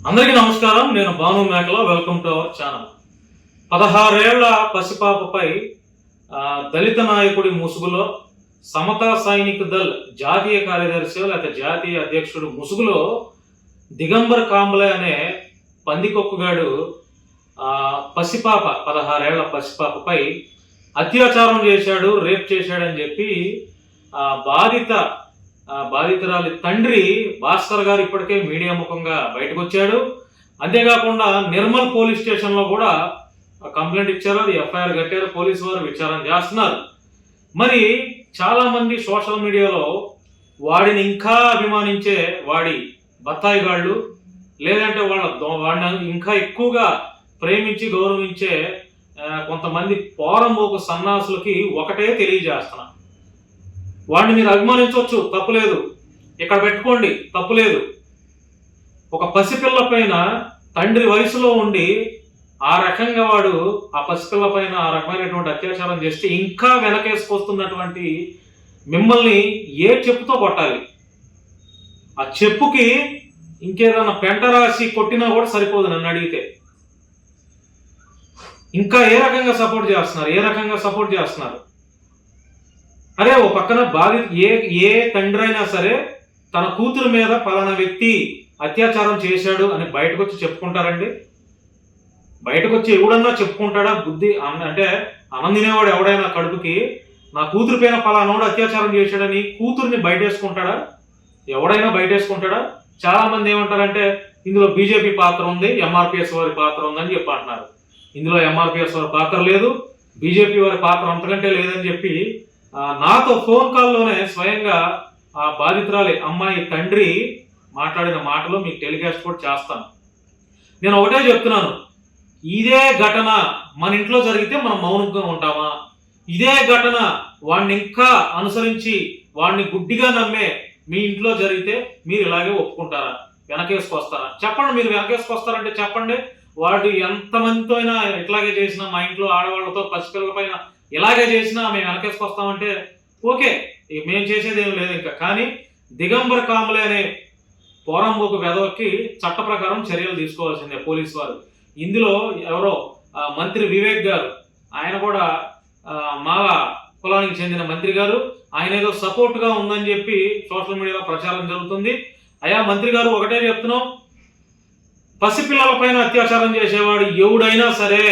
అందరికీ నమస్కారం. నేను Bhanu Mekala. Welcome to our channel పదహారేళ్ళ పసిపాపపై దళిత నాయకుడి ముసుగులో సమతా సైనిక దళ్ జాతీయ కార్యదర్శి లేక జాతీయ అధ్యక్షుడు ముసుగులో దిగంబర్ కాంబ్లే అనే పందికొక్కుగాడు పసిపాప పదహారేళ్ళ పసిపాపపై అత్యాచారం చేశాడు రేప్ చేశాడని చెప్పి బాధిత బాధితురాలి తండ్రి భాస్కర్ గారు ఇప్పటికే మీడియా ముఖంగా బయటకు వచ్చాడు అంతేకాకుండా నిర్మల్ పోలీస్ స్టేషన్లో కూడా కంప్లైంట్ ఇచ్చారు. అది ఎఫ్ఐఆర్ కట్టారు. పోలీసు వారు విచారణ చేస్తున్నారు. మరి చాలా మంది సోషల్ మీడియాలో వాడిని ఇంకా అభిమానించే వాడి బత్తాయి గాళ్ళు లేదంటే వాళ్ళ దో- వాడిని ఇంకా ఎక్కువగా ప్రేమించి గౌరవించే కొంతమంది పోరంబోకు సన్నాసులకి ఒకటే తెలియజేస్తున్నాను. వాడిని మీరు అభిమానించవచ్చు తప్పులేదు ఇక్కడ పెట్టుకోండి తప్పులేదు ఒక పసిపిల్ల పైన తండ్రి వయసులో ఉండి ఆ రకంగా వాడు ఆ పసిపిల్ల పైన ఆ రకమైనటువంటి అత్యాచారం చేస్తే ఇంకా వెనకేసుకొస్తున్నటువంటి మిమ్మల్ని ఏ చెప్పుతో కొట్టాలి? ఆ చెప్పుకి ఇంకేదన్నా పెంట రాసి కొట్టినా కూడా సరిపోదు నన్ను అడిగితే. ఇంకా ఏ రకంగా సపోర్ట్ చేస్తున్నారు? ఏ రకంగా సపోర్ట్ చేస్తున్నారు? అరే ఓ పక్కన బాధిత ఏ ఏ తండ్రి అయినా సరే తన కూతురు మీద పలానా వ్యక్తి అత్యాచారం చేశాడు అని బయటకు వచ్చి చెప్పుకుంటారండి. బయటకు వచ్చి ఎవడన్నా చెప్పుకుంటాడా? బుద్ధి అంటే అనందినేవాడు ఎవడైనా కడుపుకి నా కూతురు పైన పలానాడు అత్యాచారం చేశాడని కూతుర్ని బయటేసుకుంటాడా? ఎవడైనా బయటేసుకుంటాడా? చాలా మంది ఏమంటారంటే ఇందులో బీజేపీ పాత్ర ఉంది ఎంఆర్పిఎస్ వారి పాత్ర ఉందని చెప్పి అంటున్నారు. ఇందులో ఎంఆర్పిఎస్ వారి పాత్ర లేదు బీజేపీ వారి పాత్ర అంతకంటే లేదని చెప్పి నాతో ఫోన్ కాల్లోనే స్వయంగా ఆ బాధితురాలి అమ్మాయి తండ్రి మాట్లాడిన మాటలు మీకు టెలికాస్ట్ కూడా చేస్తాను. నేను ఒకటే చెప్తున్నాను. ఇదే ఘటన మన ఇంట్లో జరిగితే మనం మౌనంగా ఉంటామా? ఇదే ఘటన వాడిని ఇంకా అనుసరించి వాడిని గుడ్డిగా నమ్మే మీ ఇంట్లో జరిగితే మీరు ఇలాగే ఒప్పుకుంటారా? వెనకేసుకొస్తారా చెప్పండి మీరు వెనకేసుకొస్తారంటే చెప్పండి. వాడు ఎంతమందితో అయినా ఇట్లాగే చేసినా మా ఇంట్లో ఆడవాళ్ళతో పసిపిల్లల పైన ఇలాగే చేసినా మేము వెనకేసుకొస్తామంటే ఓకే ఇక మేము చేసేది ఏం లేదు ఇంకా. కానీ దిగంబర్ కాములే అనే పోరంబోకు వెధవకి చట్ట ప్రకారం చర్యలు తీసుకోవాల్సిందే పోలీసు వారు. ఇందులో ఎవరో మంత్రి వివేక్ గారు ఆయన కూడా మా కులానికి చెందిన మంత్రి గారు ఆయన ఏదో సపోర్ట్గా ఉందని చెప్పి సోషల్ మీడియాలో ప్రచారం జరుగుతుంది. అయా మంత్రి గారు ఒకటే చెప్తున్నాం పసిపిల్లల పైన అత్యాచారం చేసేవాడు ఎవడైనా సరే.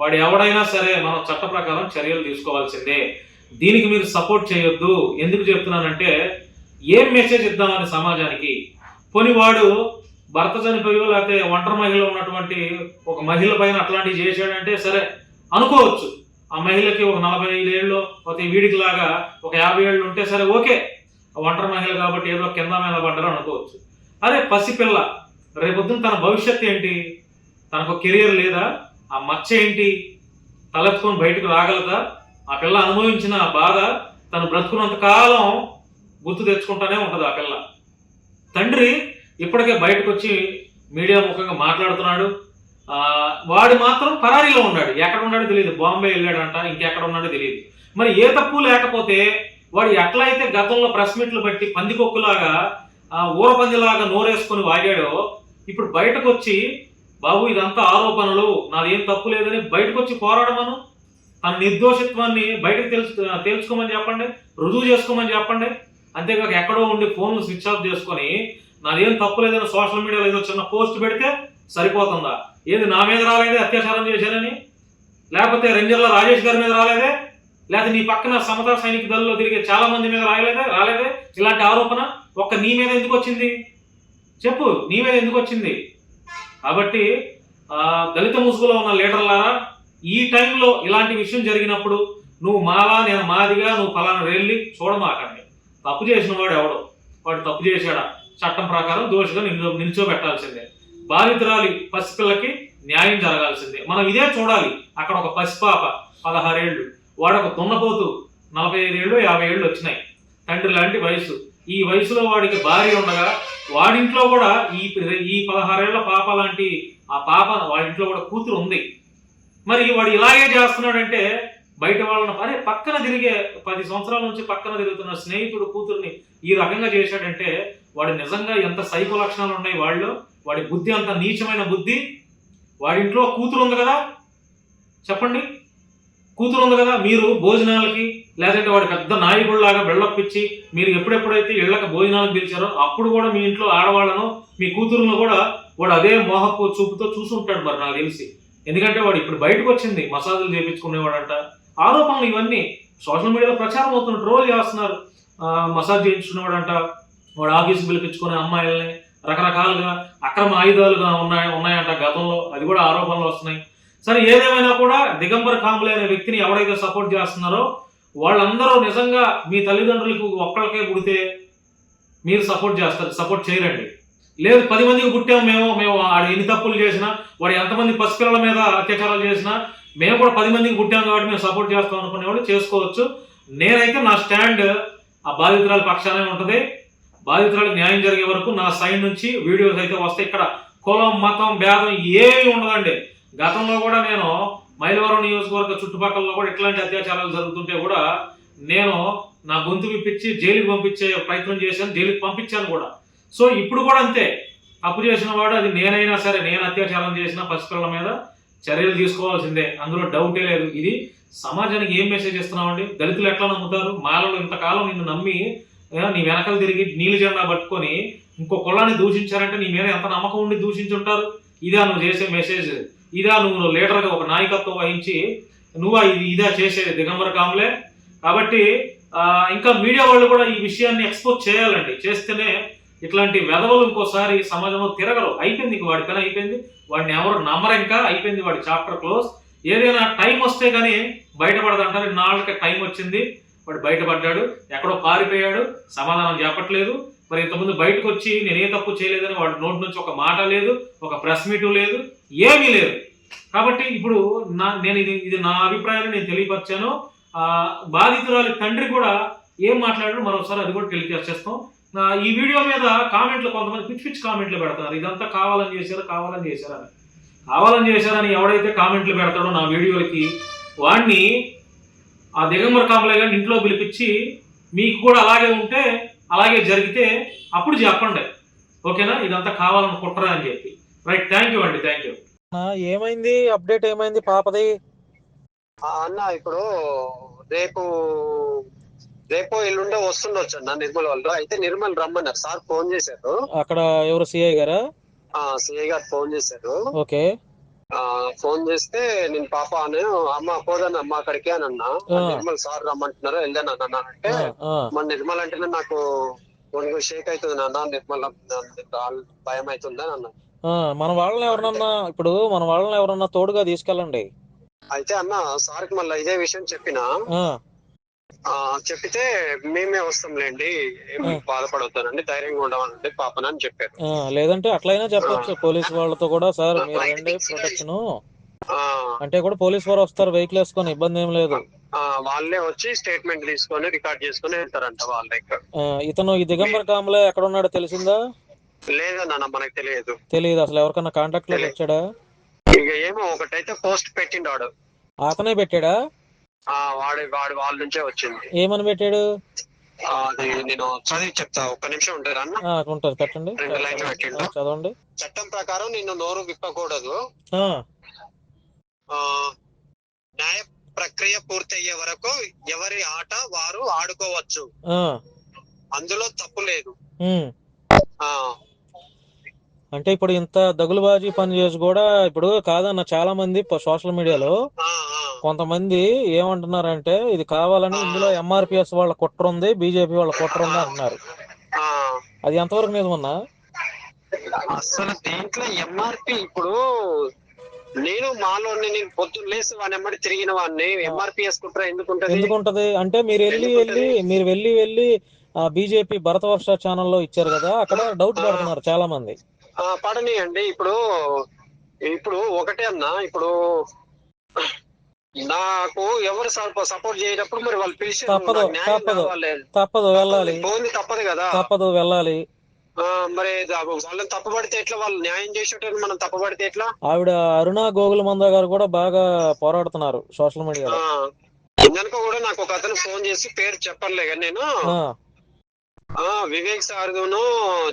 వాడు ఎవడైనా సరే మనం చట్ట ప్రకారం చర్యలు తీసుకోవాల్సిందే. దీనికి మీరు సపోర్ట్ చేయొద్దు. ఎందుకు చెప్తున్నానంటే ఏం మెసేజ్ ఇద్దామని సమాజానికి? పోని వాడు భర్త చనిపోయో లేకపోతే ఒంటరి మహిళ ఉన్నటువంటి ఒక మహిళ పైన అట్లాంటివి చేశాడంటే సరే అనుకోవచ్చు. ఆ మహిళకి ఒక నలభై ఐదు ఏళ్ళు ఒక వీడికి లాగా ఒక యాభై ఏళ్ళు ఉంటే సరే ఓకే. ఒంటరి మహిళ కాబట్టి ఏదో కింద మీద పడ్డారు అనుకోవచ్చు. అరే పసిపిల్ల రేపొద్దున తన భవిష్యత్తు ఏంటి? తనకు కెరియర్ లేదా? ఆ మచ్చ ఏంటి? తలెత్తుకొని బయటకు రాగలదా? ఆ పిల్ల అనుభవించిన ఆ బాధ తను బ్రతుకున్నంత కాలం గుర్తు తెచ్చుకుంటానే ఉంటుంది ఆ పిల్ల. తండ్రి ఇప్పటికే బయటకు వచ్చి మీడియా ముఖంగా మాట్లాడుతున్నాడు. వాడు మాత్రం పరారీలో ఉన్నాడు. ఎక్కడ ఉన్నాడో తెలియదు. బాంబే వెళ్ళాడంట ఇంకెక్కడ ఉన్నాడో తెలియదు. మరి ఏ తప్పు లేకపోతే వాడు ఎట్లా అయితే గతంలో ప్రెస్ మీట్లు బట్టి పందికొక్కులాగా ఆ, ఊరపందిలాగా నోరేసుకొని వాగాడో ఇప్పుడు బయటకు వచ్చి బాబు ఇదంతా ఆరోపణలు. నాదేం తప్పు లేదని బయటకు వచ్చి పోరాడమను? తన నిర్దోషిత్వాన్ని బయటకు తెలుసు తెలుసుకోమని చెప్పండి రుజువు చేసుకోమని చెప్పండి. అంతేకాక ఎక్కడో ఉండి ఫోన్లు స్విచ్ ఆఫ్ చేసుకొని నాదేం తప్పు లేదని సోషల్ మీడియాలో ఏదో చిన్న పోస్ట్ పెడితే సరిపోతుందా? ఏది నా మీద రాలేదే అత్యాచారం చేశానని? లేకపోతే రెంజర్ల రాజేష్ గారి మీద రాలేదే? లేకపోతే నీ పక్కన సమతా సైనిక దళంలో తిరిగే చాలా మంది మీద రాయలేదే రాలేదే? ఇలాంటి ఆరోపణ ఒక్క నీ మీద ఎందుకు వచ్చింది? చెప్పు నీ మీద ఎందుకు వచ్చింది? కాబట్టి దళిత ముసుగులో ఉన్న లీడర్లారా ఈ టైంలో ఇలాంటి విషయం జరిగినప్పుడు నువ్వు మాలా నేను మాదిగా నువ్వు ఫలానా వెళ్ళి చూడమాకండి. తప్పు చేసిన వాడు ఎవడో? వాడు తప్పు చేశాడా? చట్టం ప్రకారం దోషిగా నిల్చో నిల్చోబెట్టాల్సిందే. బాధితురాలి పసిపిల్లకి న్యాయం జరగాల్సిందే. మనం ఇదే చూడాలి. అక్కడ ఒక పసిపాప పదహారేళ్ళు వాడు ఒక దున్నపోతు నలభై ఏళ్ళు యాభై ఏళ్ళు వచ్చినాయి. తండ్రి లాంటి వయసు ఈ వయసులో వాడికి భార్య ఉండగా వాడింట్లో కూడా ఈ ఈ పదహారేళ్ళ పాప లాంటి ఆ పాప వాడింట్లో కూడా కూతురు ఉంది. మరి వాడు ఇలాగే చేస్తున్నాడంటే బయట వాళ్ళని అరే పక్కన తిరిగే పది సంవత్సరాల నుంచి పక్కన తిరుగుతున్న స్నేహితుడు కూతుర్ని ఈ రకంగా చేశాడంటే వాడు నిజంగా ఎంత సైకో లక్షణాలు ఉన్నాయి వాళ్ళు? వాడి బుద్ధి అంత నీచమైన బుద్ధి? వాడింట్లో కూతురు ఉంది కదా? చెప్పండి. కూతురు ఉంది కదా? మీరు భోజనాలకి లేదంటే వాడు పెద్ద నాయకుడిలాగా బిల్డప్ మీరు ఎప్పుడెప్పుడైతే ఇళ్ళకి భోజనాలకు పిలిచారో అప్పుడు కూడా మీ ఇంట్లో ఆడవాళ్ళను మీ కూతురును కూడా వాడు అదే మోహపు చూపుతో చూసుంటాడు మరి నాకు తెలిసి. ఎందుకంటే వాడు ఇప్పుడు బయటకు వచ్చింది మసాజులు చేయించుకునేవాడంట ఆరోపణలు ఇవన్నీ సోషల్ మీడియాలో ప్రచారం అవుతున్న ట్రోల్ చేస్తున్నారు. మసాజ్ చేయించుకునేవాడంట. వాడు ఆఫీస్కి పిలిపించుకునే అమ్మాయిల్ని రకరకాలుగా అక్రమ ఆయుధాలుగా ఉన్నాయి ఉన్నాయంట గతంలో. అది కూడా ఆరోపణలు వస్తున్నాయి. సరే ఏదేమైనా కూడా దిగంబర్ కాంబులే అనే వ్యక్తిని ఎవరైతే సపోర్ట్ చేస్తున్నారో వాళ్ళందరూ నిజంగా మీ తల్లిదండ్రులకు ఒక్కళ్ళకే పుడితే మీరు సపోర్ట్ చేస్తారు సపోర్ట్ చేయరండి. లేదు పది మందికి పుట్టాము మేము మేము వాడు ఎన్ని తప్పులు చేసినా వాడు ఎంతమంది పసిపిల్లల మీద అత్యాచారాలు చేసినా మేము కూడా పది మందికి పుట్టాం కాబట్టి మేము సపోర్ట్ చేస్తాం అనుకునేవాడు చేసుకోవచ్చు. నేనైతే నా స్టాండ్ ఆ బాధితురాల పక్షానే ఉంటుంది. బాధితురాలకు న్యాయం జరిగే వరకు నా సైడ్ నుంచి వీడియోస్ అయితే వస్తాయి. ఇక్కడ కులం మతం భేదం ఏమీ ఉండదండి. గతంలో కూడా నేను మైలవరం నియోజకవర్గ చుట్టుపక్కల కూడా ఇట్లాంటి అత్యాచారాలు జరుగుతుంటే కూడా నేను నా గొంతు విప్పించి జైలుకి పంపించే ప్రయత్నం చేశాను జైలుకి పంపించాను కూడా. సో ఇప్పుడు కూడా అంతే. తప్పు చేసిన వాడు అది నేనైనా సరే నేను అత్యాచారం చేసిన పసిపిల్లల మీద చర్యలు తీసుకోవాల్సిందే. అందులో డౌటే లేదు. ఇది సమాజానికి ఏం మెసేజ్ ఇస్తున్నామండి దళితులు ఎట్లా నమ్ముతారు? మాలలో ఇంతకాలం నిన్ను నమ్మి నీ వెనకలు తిరిగి నీళ్ళు జెండా పట్టుకొని ఇంకో కులాన్ని దూషించారంటే నీ మీద ఎంత నమ్మకం ఉండి దూషించుంటారు? ఇదే నువ్వు చేసే మెసేజ్ ఇదా నువ్వు లీడర్గా ఒక నాయకత్వం వహించి నువ్వా ఇది ఇదా చేసేది దిగంబర కాములే. కాబట్టి ఇంకా మీడియా వాళ్ళు కూడా ఈ విషయాన్ని ఎక్స్పోజ్ చేయాలండి. చేస్తేనే ఇట్లాంటి వెధవలు ఇంకోసారి సమాజంలో తిరగరు. అయిపోయింది ఇంక వాడి పని అయిపోయింది. వాడిని ఎవరు నమ్మరు ఇంకా అయిపోయింది వాడి చాప్టర్ క్లోజ్. ఏదైనా టైం వస్తే కానీ బయటపడదంటారు. నాళ్ళకి టైం వచ్చింది. వాడు బయటపడ్డాడు. ఎక్కడో పారిపోయాడు. సమాధానం చెప్పట్లేదు. మరి ఇంతకుముందు బయటకు వచ్చి నేను ఏ తప్పు చేయలేదని వాడి నోటి నుంచి ఒక మాట లేదు ఒక ప్రెస్ మీటు లేదు ఏమీ లేదు. కాబట్టి ఇప్పుడు నా నేను ఇది ఇది నా అభిప్రాయాన్ని నేను తెలియపరిచాను. బాధితురాలి తండ్రి కూడా ఏం మాట్లాడాడు మరోసారి అది కూడా టెలికాస్ట్ చేస్తాం. నా ఈ వీడియో మీద కామెంట్లు కొంతమంది పిచ్చి పిచ్చి కామెంట్లు పెడతారు. ఇదంతా కావాలని చేశారు కావాలని చేశారని కావాలని చేశారని ఎవడైతే కామెంట్లు పెడతాడో నా వీడియోలకి వాడిని ఆ దిగంబర కాంబలే గారిని ఇంట్లో పిలిపించి మీకు కూడా అలాగే ఉంటే అలాగే జరిగితే అప్పుడు చెప్పండి. ఓకేనా? ఇదంతా కావాలని కుట్రా అని చెప్పి. రైట్ థ్యాంక్ యూ అండి థ్యాంక్ యూ ఏమైంది? అప్డేట్ ఏమైంది? పాపది? అన్న ఇప్పుడు రేపు రేపు ఎల్లుండే వస్తుండొచ్చు అన్న నిర్మల్ వాళ్ళు. అయితే నిర్మల్ రమ్మన్నారు. సార్ ఫోన్ చేశారు. అక్కడ ఎవరు సిఐ గారా? ఆ సిఐ గారు ఫోన్ చేశారు. ఓకే. ఫోన్ చేస్తే నేను పాప అని అమ్మ పోదాను అమ్మ అక్కడికి అని అన్నా. నిర్మల్ సార్ రమ్మంటున్నారు? వెళ్ళాను అన్న అంటే మన నిర్మల్ అంటేనే నాకు కొన్ని షేక్ అవుతుంది నాన్న నిర్మల్ భయం అవుతుంది అని అన్న. మన వాళ్ళని ఎవరన్నా ఇప్పుడు మన వాళ్ళని ఎవరన్నా తోడుగా తీసుకెళ్ళండి. అయితే అన్న సార్కి మళ్ళీ ఇదే విషయం చెప్పిన చెప్పితే మేమే వస్తాంలేండి ఆ. బాధపడవుతానండి ధైర్యంగా ఉండమనండి పాపనని చెప్పారు. లేదంటే అట్లయినా చెప్పొచ్చు పోలీస్ వాళ్ళతో కూడా సార్ మీరు రండి ప్రొటెక్షన్. అంటే కూడా పోలీస్ వారు వస్తారు వెహికల్ వేసుకొని ఇబ్బంది ఏం లేదు. వాళ్ళే వచ్చి స్టేట్మెంట్ తీసుకొని రికార్డ్ చేసుకొని వెళ్తారంట వాళ్ళే ఇతను ఈ దిగంబర కాంబలే ఎక్కడ ఉన్నాడో తెలిసిందా? లేదన్న మనకు తెలియదు. తెలియదు అసలు ఎవరికన్నా కాంటాక్ట్లోకి వచ్చాడా ఇక ఏమో ఒకటైతే పోస్ట్ పెట్టిండాడు. అతనే పెట్టాడా? వాడి వాడి వాళ్ళ నుంచే వచ్చింది. ఏమని పెట్టాడు అది నేను చదివి చెప్తా ఒక్క నిమిషం ఉంటారు అన్న? ఆ, ఉంటుంది పెట్టండి. రెండు లైన్లు పెట్టిండు. చదవండి. చట్టం ప్రకారం నిన్ను నోరు విప్పకూడదు. న్యాయ ప్రక్రియ పూర్తయ్యే వరకు ఎవరి ఆట వారు ఆడుకోవచ్చు. అందులో తప్పు లేదు. అంటే ఇప్పుడు ఇంత దగులుబాజీ పని చేసి కూడా ఇప్పుడు కాదన్న చాలా మంది సోషల్ మీడియాలో. కొంతమంది ఏమంటున్నారంటే ఇది కావాలని ఇందులో ఎంఆర్పిఎస్ వాళ్ళ కుట్ర ఉంది బీజేపీ వాళ్ళ కుట్ర ఉంది అంటున్నారు. అది ఎంతవరకు నిజమన్నా అసలు దీంట్లో ఎంఆర్పి ఇప్పుడు నేను మాలో నేను పొద్దున్న లేసి వాడిని ఎమ్మడి తిరిగిన వాడిని ఎంఆర్పిఎస్ కుట్ర ఎందుకుంటది ఎందుకుంటది? అంటే మీరు వెళ్ళి వెళ్ళి మీరు వెళ్ళి వెళ్ళి బీజేపీ భరతవర్ష ఛానల్లో ఇచ్చారు కదా అక్కడ డౌట్ పడుతున్నారు చాలా మంది. పడనీయండి. ఇప్పుడు ఇప్పుడు ఒకటే అన్న ఇప్పుడు నాకు ఎవరు సపోర్ట్ చేయనప్పుడు మరి వాళ్ళు పిలిచి తప్పదు, తప్పదు. తప్పదు వెళ్ళాలి. పోయింది తప్పదు కదా. తప్పదు వెళ్ళాలి. ఆ, మరి వాళ్ళని తప్పబడితే ఎట్లా? వాళ్ళు న్యాయం చేసేటప్పుడు మనం తప్పబడితే ఎట్లా? ఆవిడ అరుణ గోగుల మంద గారు కూడా బాగా పోరాడుతున్నారు సోషల్ మీడియాలో. ఇందనక కూడా నాకు ఒక అతను ఫోన్ చేసి పేరు చెప్పలే కానీ నేను. ఆ, వివేక్ సార్ను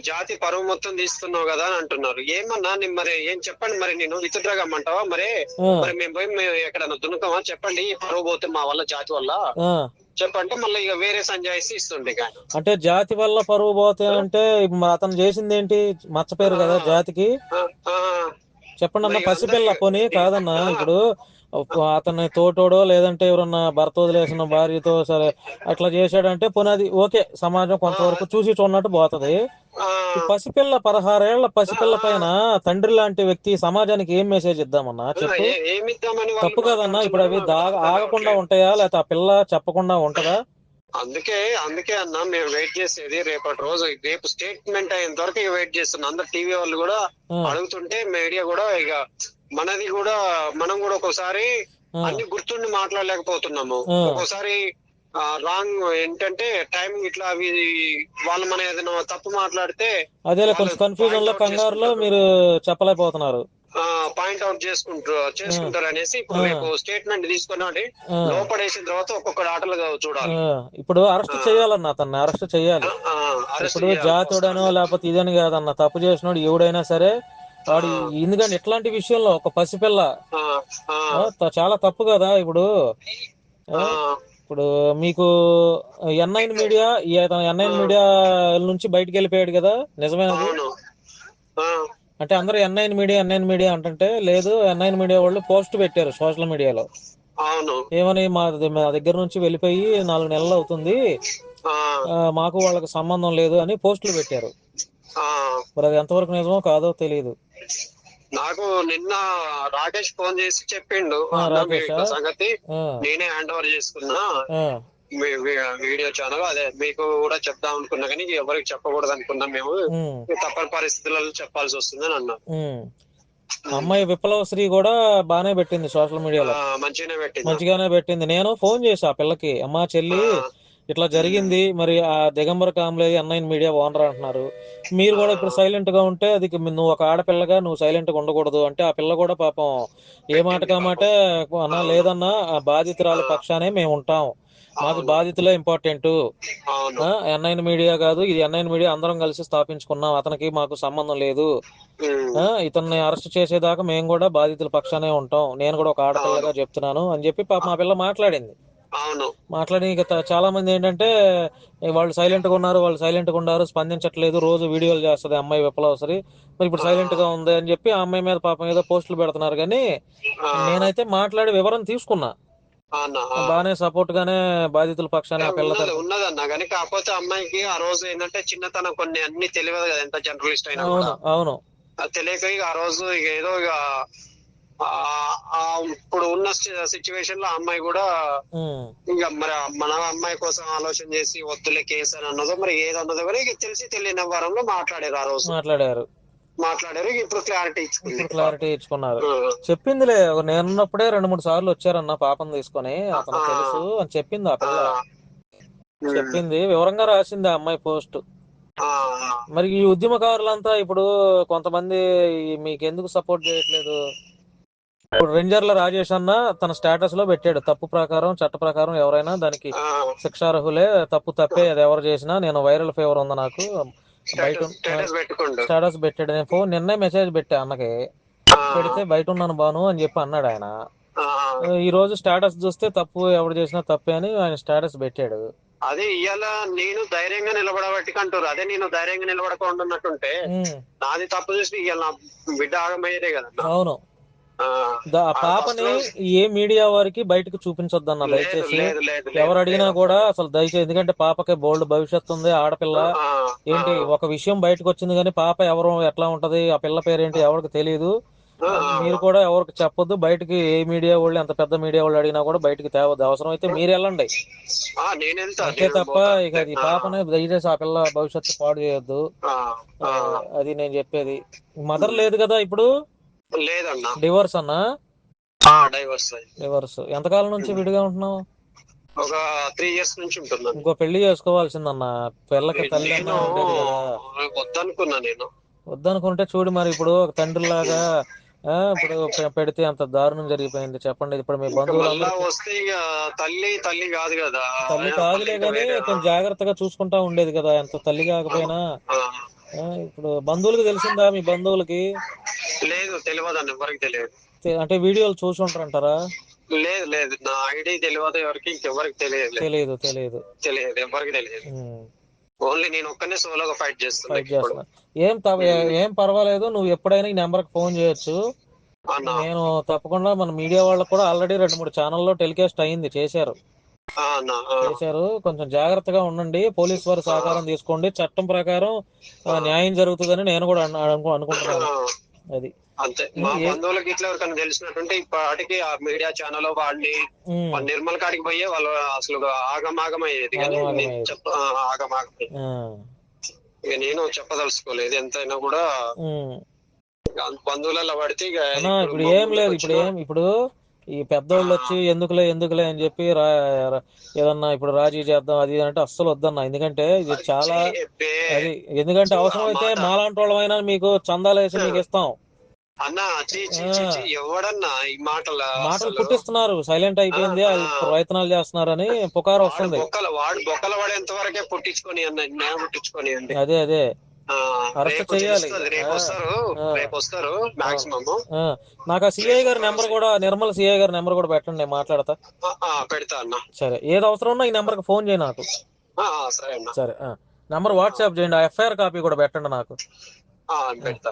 జాతి పరువు మొత్తం తీస్తున్నావు కదా అని అంటున్నారు. ఏమన్నా నేను మరి ఏం చెప్పండి మరి నేను విత్డ్రా కమ్మంటావా మరి మరి మేము పోయి మేము ఎక్కడన్నా దున్నుతామా? చెప్పండి పరువు పోతే మా వల్ల జాతి వల్ల. చెప్పంటే మళ్ళీ ఇక వేరే సంజాయిసి ఇస్తుండే. అంటే జాతి వల్ల పరువు పోతే అంటే అతను చేసింది ఏంటి మచ్చ పేరు కదా జాతికి? చెప్పండి అన్న పసిపిల్ల పోనీ కాదన్నా. ఇప్పుడు అతన్ని తోటోడో లేదంటే ఎవరన్నా భర్త వదిలేసిన భార్యతో సరే అట్లా చేశాడంటే పోనీ అది ఓకే సమాజం కొంతవరకు చూసి చూడనట్టు పోతది. పసిపిల్ల పదహారేళ్ళ పసిపిల్ల పైన తండ్రి లాంటి వ్యక్తి సమాజానికి ఏం మెసేజ్ ఇద్దామన్నా? చెప్పు. తప్పు కదన్నా? ఇప్పుడు అవి. ఆగకుండా ఉంటాయా? లేకపోతే ఆ పిల్ల చెప్పకుండా ఉంటదా? అందుకే అందుకే అన్న మేము వెయిట్ చేసేది రేపటి రోజు రేపు స్టేట్మెంట్ అయ్యేంత వరకు వెయిట్ చేస్తున్నాం. అందరు టీవీ వాళ్ళు కూడా అడుగుతుంటే మీడియా కూడా ఇక మనది కూడా మనం కూడా ఒక్కోసారి అన్ని గుర్తుండి మాట్లాడలేకపోతున్నాము. ఒక్కోసారి రాంగ్ ఏంటంటే టైం ఇట్లా అవి వాళ్ళు మన ఏదైనా తప్పు మాట్లాడితే అదేలే కొంచెం కన్ఫ్యూజన్లో కంగారులో. మీరు చెప్పలేకపోతున్నారు పాయింట్ అవుట్ చేసుకుంటారు చేసుకుంటారు అనేసి ఇప్పుడు. రేపు స్టేట్మెంట్ తీసుకున్నాడు లోపడేసిన తర్వాత ఒక్కొక్క ఆటలు చూడాలి ఇప్పుడు అరెస్ట్ చేయాలన్న అతన్ని అరెస్ట్ చేయాలి ఇప్పుడు. జాతుడనో లేకపోతే ఇదని కాదన్న తప్పు చేసినోడు ఎవడైనా సరే వాడు ఎందుకంటే ఇట్లాంటి విషయంలో ఒక పసిపిల్ల. చాలా తప్పు కదా ఇప్పుడు. ఇప్పుడు మీకు ఎన్ఐన్ మీడియా ఎన్ఐన్ మీడియా నుంచి బయటికి వెళ్ళిపోయాడు కదా నిజమేనది ఆ, అంటే అందరూ ఎన్ఐన్ మీడియా ఎన్ఐన్ మీడియా అంటుంటే లేదు ఎన్ఐన్ మీడియా వాళ్ళు పోస్ట్ పెట్టారు సోషల్ మీడియాలో. ఏమని మా దగ్గర నుంచి వెళ్ళిపోయి నాలుగు నెలలు అవుతుంది. మాకు వాళ్ళకి సంబంధం లేదు అని పోస్టులు పెట్టారు. మరి అది ఎంతవరకు నిజమో కాదో తెలియదు నాకు నిన్న రాకేష్ ఫోన్ చేసి చెప్పిండు సంగతి నేనే హ్యాండ్ ఓవర్ చేసుకున్నా వీడియో ఛానల్ అదే మీకు కూడా చెప్దాం అనుకున్నా కానీ ఎవరికి చెప్పకూడదు అనుకున్నాం మేము. తప్పని పరిస్థితులలో చెప్పాల్సి వస్తుందని అన్నా. అమ్మాయి విప్లవశ్రీ కూడా బానే పెట్టింది సోషల్ మీడియాలో. మంచిగానే పెట్టింది. మంచిగానే పెట్టింది. నేను ఫోన్ చేసా ఆ పిల్లకి అమ్మా చెల్లి ఇట్లా జరిగింది. మరి ఆ దిగంబర కాంబ్లే అన్నయ్య మీడియా ఓనర్ అంటున్నారు. మీరు కూడా ఇప్పుడు సైలెంట్గా ఉంటే అది నువ్వు ఒక ఆడపిల్లగా నువ్వు సైలెంట్గా ఉండకూడదు. అంటే ఆ పిల్ల కూడా పాపం ఏ మాట కామాటే అన్నా లేదన్నా ఆ బాధితురాల పక్షానే మేము ఉంటాం. మాకు బాధితులే ఇంపార్టెంట్. ఎన్ఐన్ మీడియా కాదు ఇది ఎన్ఐన్ మీడియా అందరం కలిసి స్థాపించుకున్నాం. అతనికి మాకు సంబంధం లేదు. ఇతన్ని అరెస్ట్ చేసేదాకా మేము కూడా బాధితుల పక్షానే ఉంటాం. నేను కూడా ఒక ఆడపిల్లగా చెప్తున్నాను అని చెప్పి పాప మా పిల్ల మాట్లాడింది. అవును. మాట్లాడి ఇక త- చాలా మంది ఏంటంటే వాళ్ళు సైలెంట్గా ఉన్నారు వాళ్ళు సైలెంట్గా ఉన్నారు స్పందించట్లేదు రోజు వీడియోలు చేస్తుంది అమ్మాయి విప్లవసరి మరి ఇప్పుడు సైలెంట్గా ఉంది అని చెప్పి ఆ అమ్మాయి మీద పాపం ఏదో పోస్టులు పెడుతున్నారు. కానీ నేనైతే మాట్లాడి వివరం తీసుకున్నా. బాగానే సపోర్ట్ గానే బాధితుల పక్షాన ఉన్నదన్న కానీ కాకపోతే అమ్మాయికి ఆ రోజు ఏంటంటే చిన్నతనం కొన్ని అన్ని తెలియదు కదా ఎంత జర్నలిస్ట్ అయినా అవును అవును. తెలియక ఇక ఆ రోజు ఏదో ఇక ఇప్పుడు ఉన్న సిచ్యువేషన్లో అమ్మాయి కూడా ఇంకా మరి మన అమ్మాయి కోసం ఆలోచన చేసి వద్దులే కేసు అని అన్నదో మరి ఏదన్నదో కూడా తెలిసి తెలియని వారంలో మాట్లాడారు ఆ రోజు. మాట్లాడారు. మాట్లాడారు ఇప్పుడు క్లారిటీ ఇప్పుడు క్లారిటీ ఇచ్చుకున్నారు. చెప్పిందిలే నేనున్నప్పుడే రెండు మూడు సార్లు వచ్చారన్న పాపం తీసుకొని అతను. తెలుసు అని చెప్పింది ఆ పిల్ల. చెప్పింది వివరంగా రాసింది ఆ అమ్మాయి పోస్ట్. మరి ఈ ఉద్యమకారులంతా ఇప్పుడు కొంతమంది ఈ మీకు ఎందుకు సపోర్ట్ చేయట్లేదు? ఇప్పుడు రేంజర్ల రాజేష్ అన్న తన స్టేటస్లో పెట్టాడు. తప్పు ప్రకారం చట్ట ప్రకారం ఎవరైనా దానికి శిక్షార్హులే. తప్పు తప్పే అది ఎవరు చేసినా. నేను వైరల్ ఫీవర్ ఉంది నాకు. బయట స్టేటస్ పెట్టాడు. నేను ఫోన్ నిన్నే మెసేజ్ పెట్టా అన్నకి. పెడితే బయట ఉన్నాను బాను అని చెప్పి అన్నాడు ఆయన. ఈ రోజు స్టేటస్ చూస్తే తప్పు ఎవరు చేసినా తప్పే అని ఆయన స్టేటస్ పెట్టాడు. అదే ఇవాళ నేను ధైర్యంగా నిలబడబట్టి అంటారు అదే నేను ధైర్యంగా నిలబడకుండా ఉన్నట్టుంటే నాది తప్పు చేసి ఇవాళ నా బిడ్డ ఆగమయ్యేదే కదా. అవును. ఆ, పాపని ఏ మీడియా వారికి బయటకు చూపించొద్దన్న దయచేసి ఎవరు అడిగినా. కూడా అసలు దయచేసి ఎందుకంటే పాపకి బోల్డ్ భవిష్యత్తు ఉంది ఆడపిల్ల. ఏంటి ఒక విషయం బయటకు వచ్చింది కానీ పాప ఎవరు ఎట్లా ఉంటది ఆ పిల్ల పేరేంటి ఎవరికి తెలియదు మీరు కూడా ఎవరికి చెప్పొద్దు బయటికి ఏ మీడియా వాళ్ళు ఎంత పెద్ద మీడియా వాళ్ళు అడిగినా కూడా బయటికి తేవద్దు. అవసరం అయితే మీరు వెళ్ళండి. అంతే తప్ప. ఇక ఈ పాపని దయచేసి ఆ పిల్ల భవిష్యత్తు పాడు చేయొద్దు. అది నేను చెప్పేది. మదర్ లేదు కదా ఇప్పుడు? లేదన్నా. డివోర్స్ అన్నా? డైవర్స్ డివోర్స్ ఎంతకాలం నుంచి విడిగా ఉంటున్నావు? ఒక త్రీ ఇయర్స్ నుంచి ఉంటున్నాను. ఇంకో పెళ్ళి చేసుకోవాల్సిందన్న. పిల్లకి తల్లి వద్దనుకున్నా నేను. వద్దనుకుంటే చూడు మరి ఇప్పుడు ఒక తండ్రిలాగా ఆ, ఇప్పుడు పెడితే అంత దారుణం జరిగిపోయింది. చెప్పండి ఇప్పుడు మీ బంధువులందరూ వస్తే తల్లి తల్లి కాదు కదా. తల్లి కాదులే కానీ కొంచెం జాగ్రత్తగా చూసుకుంటా ఉండేది కదా. ఎంత తల్లి కాకపోయినా. ఇప్పుడు బంధువులకు తెలిసిందా మీ బంధువులకి? లేదు తెలియదు ఎవరికి తెలియదు. అంటే వీడియోలు చూసి ఉంటారంటారా? లేదు లేదు. నా ఐడి తెలియదు ఎవరికి ఇంకెవరికి తెలియదు. తెలియదు తెలియదు. తెలియదు ఎవరికి తెలియదు. ఓన్లీ నేను ఒక్కనే సోలోగా ఫైట్ చేస్తున్నా ఏం ఏం పర్వాలేదు నువ్వు ఎప్పుడైనా ఈ నెంబర్కి ఫోన్ చేయొచ్చు. నేను తప్పకుండా మన మీడియా వాళ్ళకు కూడా ఆల్రెడీ రెండు మూడు ఛానల్లో టెలికాస్ట్ అయింది చేశారు. చేశారు. కొంచెం జాగ్రత్తగా ఉండండి. పోలీస్ వారి సహకారం తీసుకోండి. చట్టం ప్రకారం న్యాయం జరుగుతుందని నేను కూడా అను- అనుకు- అనుకుంటున్నాను. అది. అంతే. మా బంధువులకి ఇట్లా ఎవరికైనా తెలిసినట్టుంటే ఇప్పటికి ఆ మీడియా ఛానల్ వాడిని నిర్మల్ కాడికి పోయే వాళ్ళు అసలు ఆగమాగం అయ్యేది కానీ ఆగమాగం ఇక నేను చెప్పదలుచుకోలేదు. ఎంతైనా కూడా బంధువులలో పడితే ఇప్పుడు ఏం లేదు ఇప్పుడు ఏం ఇప్పుడు ఈ పెద్దోళ్ళు వచ్చి ఎందుకులే ఎందుకులే అని చెప్పి ఏదన్నా ఇప్పుడు రాజీ చేద్దాం అది అంటే అస్సలు వద్దన్నా. ఎందుకంటే ఇది చాలా అది ఎందుకంటే అవసరమైతే మాట. మాలాంటి వాళ్ళమైనా మీకు చందాలు వేసి మీకు ఇస్తాం. అన్న ఎవడన్నా ఈ మాటల పుట్టిస్తున్నారు. సైలెంట్ అయిపోయింది. వాళ్ళు. ప్రయత్నాలు చేస్తున్నారని పుకారు వస్తుంది. బొక్కల వాడు బొక్కల పడేంత వరకే పుట్టించుకొని అన్న నేను పుట్టించుకొని అండి. అదే అదే. నాకు ఆ సిఐ గారి నెంబర్ కూడా నిర్మల్ సిఐ గారి నెంబర్ కూడా పెట్టండి నేను మాట్లాడతా. పెడతా అన్న. సరే ఏది అవసరం ఉన్నా ఈ నెంబర్కి ఫోన్ చేయి నాకు. సరే నెంబర్ వాట్సాప్ చేయండి ఆ ఎఫ్ఐఆర్ కాపీ కూడా పెట్టండి నాకు. పెడతా.